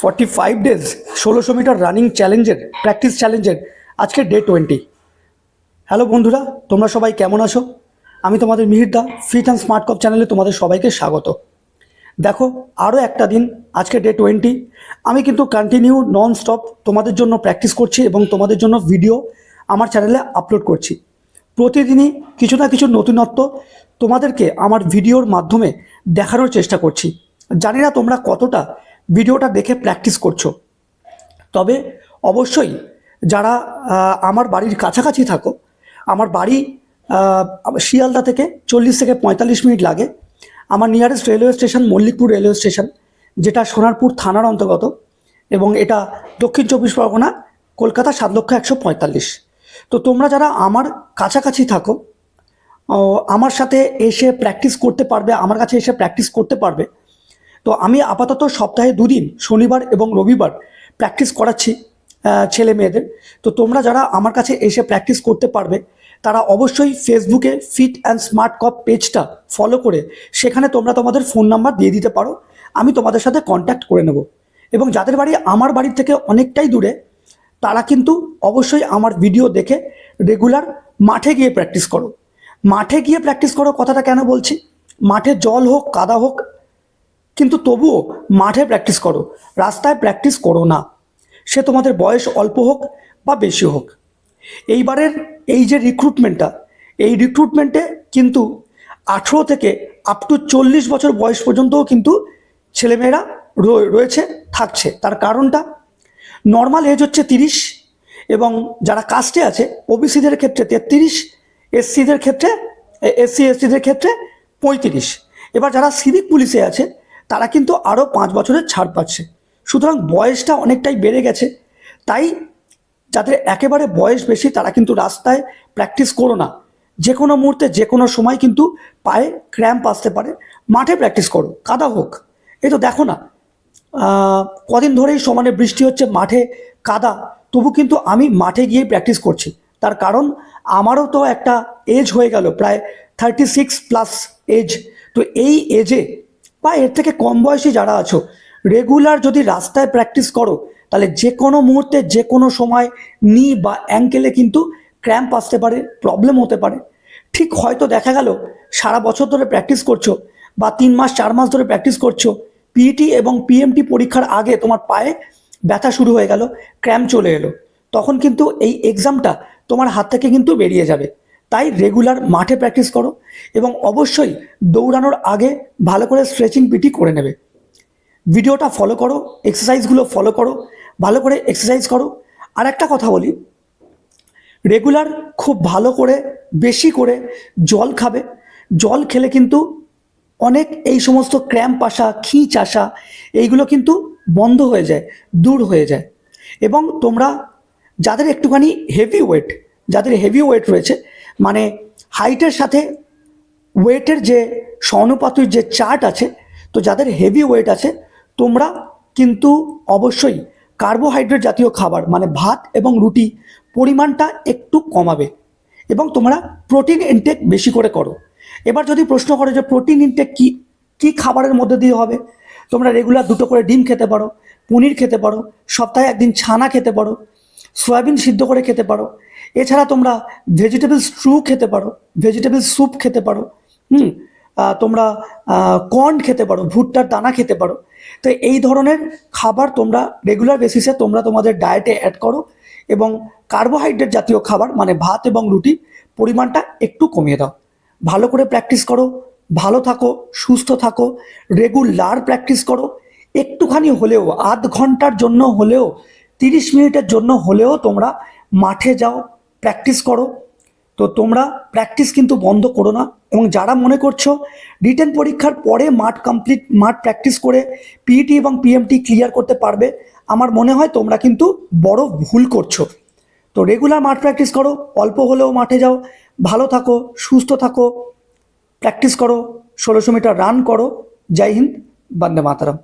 Forty five days ষোলোশো metre running চ্যালেঞ্জের practice চ্যালেঞ্জের আজকে ডে টোয়েন্টি হ্যালো বন্ধুরা, তোমরা সবাই কেমন আছো? আমি তোমাদের মিহিরদা ফিট অ্যান্ড স্মার্ট কপ চ্যানেলে তোমাদের সবাইকে স্বাগত। দেখো আরও একটা দিন, আজকে ডে টোয়েন্টি আমি কিন্তু কন্টিনিউ নন স্টপ তোমাদের জন্য প্র্যাকটিস করছি এবং তোমাদের জন্য ভিডিও আমার চ্যানেলে আপলোড করছি। প্রতিদিনই কিছু না কিছু নতুনত্ব তোমাদেরকে আমার ভিডিওর মাধ্যমে দেখানোর চেষ্টা করছি। জানি না তোমরা কতটা ভিডিওটা দেখে প্র্যাকটিস করছ। তবে অবশ্যই যারা আমার বাড়ির কাছাকাছি থাকো, আমার বাড়ি শিয়ালদা থেকে চল্লিশ থেকে পঁয়তাল্লিশ মিনিট লাগে। আমার nearest railway station Mallikpur railway station যেটা সোনারপুর থানার অন্তর্গত, এবং এটা দক্ষিণ চব্বিশ পরগনা, কলকাতা সাত লক্ষ একশো পঁয়তাল্লিশ। তো তোমরা যারা আমার কাছাকাছি থাকো আমার সাথে এসে প্র্যাকটিস করতে পারবে, আমার কাছে এসে প্র্যাকটিস করতে পারবে তো আমি আপাতত সপ্তাহে দুদিন, শনিবার এবং রবিবার প্র্যাকটিস করাচ্ছি ছেলে মেয়েদের। তো তোমরা যারা আমার কাছে এসে প্র্যাকটিস করতে পারবে, তারা অবশ্যই ফেসবুকে ফিট অ্যান্ড স্মার্ট কপ পেজটা ফলো করে সেখানে তোমরা তোমাদের ফোন নাম্বার দিয়ে দিতে পারো। আমি তোমাদের সাথে কন্ট্যাক্ট করে নেব। এবং যাদের বাড়ি আমার বাড়ির থেকে অনেকটাই দূরে, তারা কিন্তু অবশ্যই আমার ভিডিও দেখে রেগুলার মাঠে গিয়ে প্র্যাকটিস করো। মাঠে গিয়ে প্র্যাকটিস করো কথাটা কেন বলছি? মাঠে জল হোক, কাদা হোক কিন্তু তবুও মাঠে প্র্যাকটিস করো, রাস্তায় প্র্যাকটিস করো না। সে তোমাদের বয়স অল্প হোক বা বেশি হোক। এইবারের এই যে রিক্রুটমেন্টটা এই রিক্রুটমেন্টে কিন্তু আঠেরো থেকে আপ টু চল্লিশ বছর বয়স পর্যন্তও কিন্তু ছেলেমেয়েরা রয়ে- রয়েছে, থাকছে। তার কারণটা নর্মাল এজ হচ্ছে তিরিশ এবং যারা কাস্টে আছে ওবিসিদের ক্ষেত্রে তেত্রিশ এসসিদের ক্ষেত্রে এসসি এসটিদের ক্ষেত্রে পঁয়ত্রিশ। এবার যারা সিভিক পুলিশে আছে তারা কিন্তু আরও পাঁচ বছরের ছাড় পাচ্ছে। সুতরাং বয়সটা অনেকটাই বেড়ে গেছে। তাই যাদের একেবারে বয়স বেশি, তারা কিন্তু রাস্তায় প্র্যাকটিস করো না। যে কোনো মুহূর্তে যে কোনো সময় কিন্তু পায়ে ক্র্যাম্প আসতে পারে। মাঠে প্র্যাকটিস করো, কাদা হোক। এই তো দেখো না কদিন ধরেই সমানে বৃষ্টি হচ্ছে, মাঠে কাদা। তবু কিন্তু আমি মাঠে গিয়ে প্র্যাকটিস করছি। তার কারণ আমারও তো একটা এজ হয়ে গেল, প্রায় থার্টি সিক্স প্লাস এজ তো এই এজে বা এর থেকে কম বয়সী যারা আছো রেগুলার যদি রাস্তায় প্র্যাকটিস করো, তাহলে যে কোনো মুহূর্তে, যে কোনো সময় নি বা অ্যাঙ্কেলে কিন্তু ক্র্যাম্প আসতে পারে প্রবলেম হতে পারে। ঠিক হয়তো দেখা গেল, সারা বছর ধরে প্র্যাকটিস করছ বা তিন মাস, চার মাস ধরে প্র্যাকটিস করছ পিইটি এবং পিএমটি পরীক্ষার আগে তোমার পায়ে ব্যথা শুরু হয়ে গেল ক্র্যাম্প চলে এলো। তখন কিন্তু এই এক্সামটা তোমার হাত থেকে কিন্তু বেরিয়ে যাবে। তাই রেগুলার মাঠে প্র্যাকটিস করো এবং অবশ্যই দৌড়ানোর আগে ভালো করে স্ট্রেচিং পিটি করে নেবে। ভিডিওটা ফলো করো এক্সারসাইজগুলো ফলো করো, ভালো করে এক্সারসাইজ করো। আর একটা কথা বলি রেগুলার খুব ভালো করে বেশি করে জল খাবে। জল খেলে কিন্তু অনেক এই সমস্ত ক্র্যাম্প আসা, খিঁচ আসা, এইগুলো কিন্তু বন্ধ হয়ে যায়, দূর হয়ে যায়। এবং তোমরা যাদের একটুখানি হেভি ওয়েট যাদের হেভি ওয়েট রয়েছে মানে হাইটের সাথে ওয়েটের যে সমানুপাতির যে চার্ট আছে, তো যাদের হেভি ওয়েট আছে, তোমরা কিন্তু অবশ্যই কার্বোহাইড্রেট জাতীয় খাবার মানে ভাত এবং রুটি, পরিমাণটা একটু কমাবে এবং তোমরা প্রোটিন ইনটেক বেশি করে করো। এবার যদি প্রশ্ন করো যে প্রোটিন ইনটেক কি কি খাবারের মধ্যে দিয়ে হবে? তোমরা রেগুলার দুটো করে ডিম খেতে পারো, পনির খেতে পারো, সপ্তাহে একদিন ছানা খেতে পারো সয়াবিন সিদ্ধ করে খেতে পারো। এছাড়া তোমরা ভেজিটেবল স্ট্রু খেতে পারো ভেজিটেবল স্যুপ খেতে পারো, হুম তোমরা কর্ন খেতে পারো, ভুট্টার দানা খেতে পারো। তো এই ধরনের খাবার তোমরা রেগুলার বেসিসে তোমরা তোমাদের ডায়েটে অ্যাড করো এবং কার্বোহাইড্রেট জাতীয় খাবার মানে ভাত এবং রুটি পরিমাণটা একটু কমিয়ে দাও। ভালো করে প্র্যাকটিস করো, ভালো থাকো, সুস্থ থাকো রেগুলার প্র্যাকটিস করো। একটুখানি হলেও, আধ ঘণ্টার জন্য হলেও তিরিশ মিনিটের জন্য হলেও তোমরা মাঠে যাও প্র্যাকটিস করো। তো তোমরা প্র্যাকটিস কিন্তু বন্ধ করো না। এবং যারা মনে করছ রিটেন পরীক্ষার পরে মাঠ কমপ্লিট মাঠ প্র্যাকটিস করে পিইটি এবং পিএমটি ক্লিয়ার করতে পারবে, আমার মনে হয় তোমরা কিন্তু বড় ভুল করছ। তো রেগুলার মাঠ প্র্যাকটিস করো, অল্প হলেও মাঠে যাও, ভালো থাকো, সুস্থ থাকো প্র্যাকটিস করো, ষোলোশো মিটার রান করো। জয় হিন্দ, বন্দে মাতারাম।